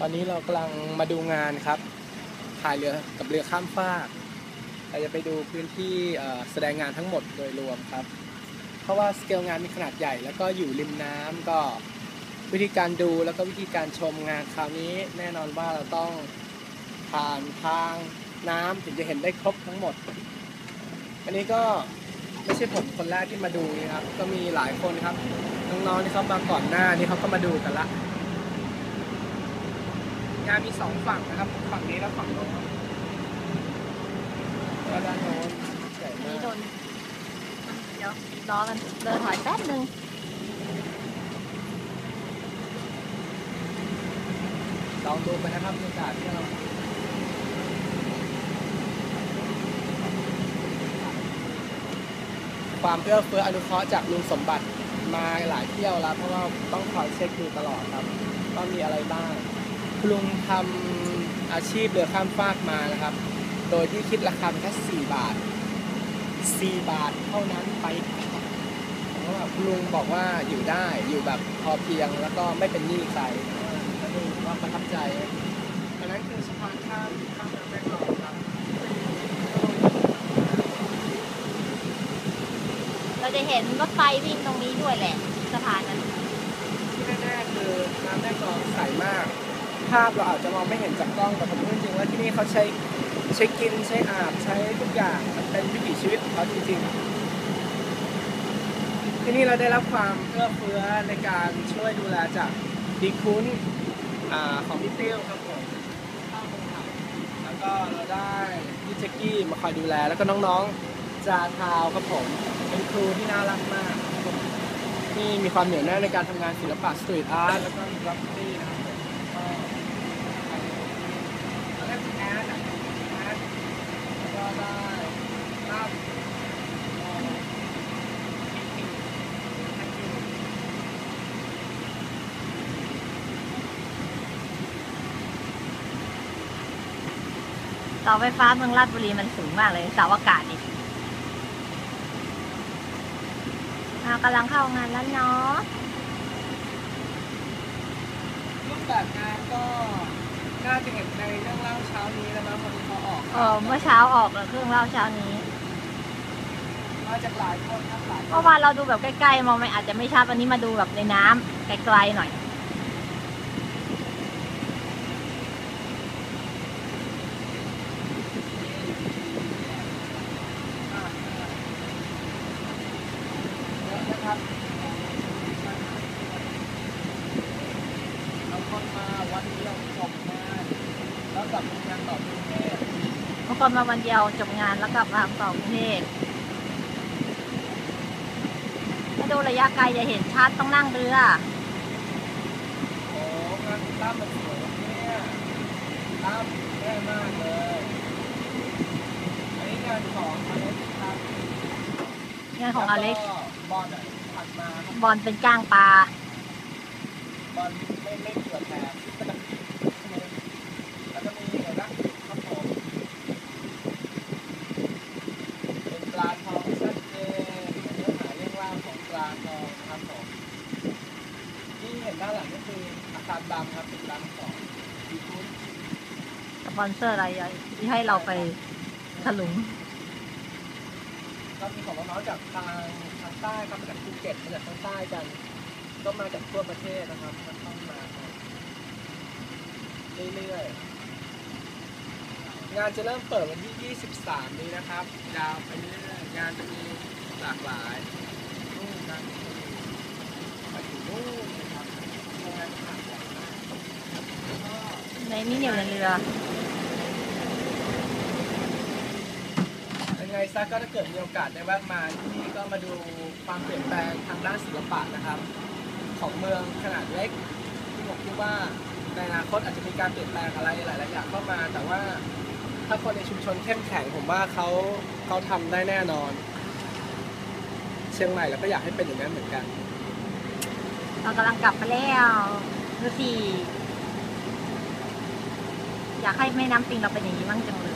ตอนนี้เรากำลังมาดูงานครับพายเรือกับเรือข้ามฟากเราจะไปดูพื้นที่แสดงงานทั้งหมดโดยรวมครับ เพราะว่าสเกลงานมีขนาดใหญ่ แล้วก็อยู่ริมน้ำก็วิธีการดูแล้วก็วิธีการชมงานคราวนี้แน่นอนว่าเราต้องผ่านทางน้ำถึงจะเห็นได้ครบทั้งหมด อันนี้ก็ไม่ใช่ผมคนแรกที่มาดูนะครับ ก็มีหลายคนครับน้องๆที่เขามาก่อนหน้านี่เขาก็มาดูกันละ งานมีสองฝั่งนะครับ ฝั่งนี้และฝั่งโน้นแล้วด้านโน้นใหญ่อันมานี้กโดนเดี๋ยวรอกันเดินถอยแป๊บนึงลองดูไปนะครับบรรยากาศที่เราความเอื้อเฟื้ออนุเคราะห์จากลุงสมบัติมาหลายเที่ยวแล้ว เพราะว่าต้องคอยเช็คดูตลอดครับว่ามีอะไรบ้าง คุณลุงทำอาชีพเรือข้ามฟากมานะครับ โดยที่คิดราคาเพียงแค่4บาท4บาทเท่านั้นไปเพราะว่าคุณลุงบอกว่าอยู่ได้อยู่แบบพอเพียงแล้วก็ไม่เป็นหนี้ใครก็ดูว่าประทับใจอันนั้นคือสะพานข้ามข้ามแม่น้ำแม่กลองครับเราจะเห็นรถไฟวิ่งตรงนี้ด้วยแหละสะพานนั้นที่แน่ๆคือน้ำแม่กลองใสมากภาพเราอาจจะมองไม่เห็นจากกล้องแต่ผมพูดจริงๆว่าที่นี่เขาใช้ใช้กินใช้อาบใช้ทุกอย่างมันเป็นวิถีชีวิตของเขาจริงๆ ที่นี่เราได้รับความเอื้อเฟื้อในการช่วยดูแลจากดีคุณอ่าของพี่เตี้ยวครับผมข้าวคงถังแล้วก็เราได้พี่เจกกี้มาคอยดูแล แล้วก็น้องๆจาทาวครับผม เป็นครูที่น่ารักมากที่มีความเหนียวแน่นในการทำงานศิลปะสตรีทอาร์ตแล้วก็กราฟฟิตี้นะครับผมก็แล้วก็คุณแอดอะคุณแอดแล้วก็ได้ตั้มก็พี่คิว เสาไฟฟ้าเมืองราชบุรีมันสูงมากเลยเสาอากาศนี่อ่ากำลังเข้างานแล้วเนาะรูปแบบงานก็น่าจะเห็นในเรื่องเล่าเช้านี้แล้วนะวันนี้เขาออกเออเมื่อเช้าออกแล้วเครื่องเล่าเช้านี้มาจากหลายคนครับหลายคเมื่อวานเราดูแบบใกล้ๆมองไม่อาจจะไม่ชัดวันนี้มาดูแบบในน้ำไกลๆหน่อย เยอะนะ ครับบางคนมาวันเดียวจบงานแล้วกลับทำงานต่อกรุงเทพบางคนมาวันเดียวจบงานแล้วกลับมาต่อกรุงเทพถ้าดูระยะไกลจะเห็นชัดต้องนั่งเรือ โอ้งานตั้มมันสวยเนี่ยตั้มแย่มากเลยอันนี้งานของอเล็กครับงานของอเล็กซ์ แล้วบอลอะถัด มาบอลเป็นก้างปลาบอลไม่ไม่เกิดแทนแล้วก็มีเห็นะครับผมเป็นปลาทองชัดเจนเนื้อหาเรื่องราวของปลาทองครับผมที่เห็นด้านหลังก็คืออาคารดำครับเป็นดำของดีคุณสปอนเซอร์อะไรที่ให้เราไปถลุง ก็มีของน้องๆจากทางทางใต้ครับมาจากภูเก็ตมาจากทางใต้กัน ก็มาจากทั่วประเทศนะครับมันต้องมากันเรื่อยๆงานจะเริ่มเปิดวันที่ 23 นี้นะครับยาวไปเรื่อยๆงานจะมีหลากหลายนู่นนั่นนี่ไปถึงนู่นนะครับโรงานขนาดใหญ่ากแล้วก็ในนี่เหนียวในเรือ ยัง ไงซะก็ถ้าเกิดมีโอกาสได้แวะมาที่นี่ก็มาดูความเปลี่ยนแปลงทางด้านศิลปะนะครับ ของเมืองขนาดเล็กที่ผมคิดว่าในอนาคตอาจจะมีการเปลี่ยนแปลงอะไรหลายๆอย่างเข้ามา แต่ว่าถ้าคนในชุมชนเข้มแข็งผมว่าเขาเขาทำได้แน่นอน เชียงใหม่เราก็อยากให้เป็นอย่างนั้นเหมือนกันเรากำลังกลับมาแล้วดูสิอยากให้แม่น้ำปิงเราเป็นอย่างนี้บ้างจังเลย